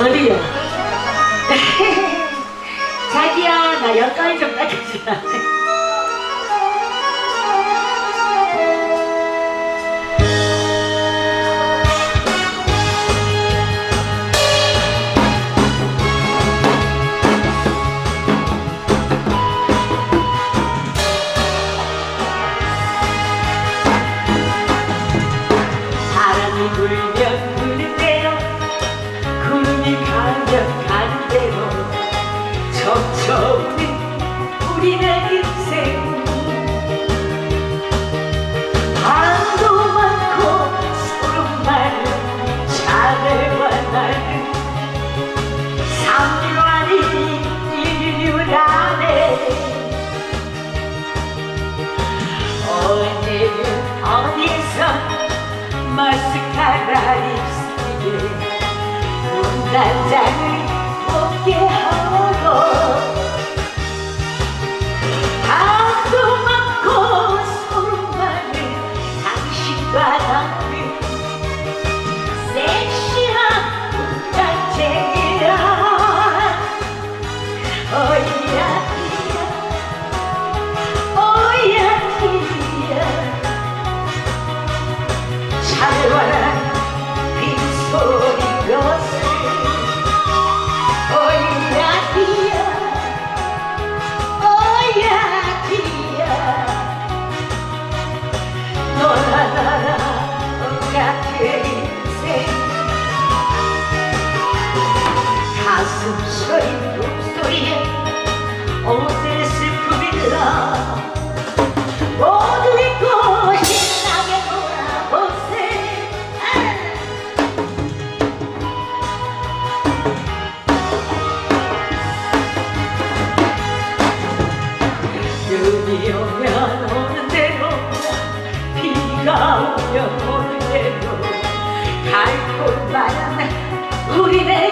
어디요? 자기야 나 여기까지 좀 닦아주라 가는 대로 젖혀오는 우리네 인생. 바람도 많고 소름 많은 자네와 나는 삼류 아닌 인류라네. 언제든 어디서 마스카라 입술에 눈단장을 먹게 하고 담도 많고 소름 많은 당신과 나 오면 오는 대로 비가 오면 오는 대로 갈곳 많은 우리네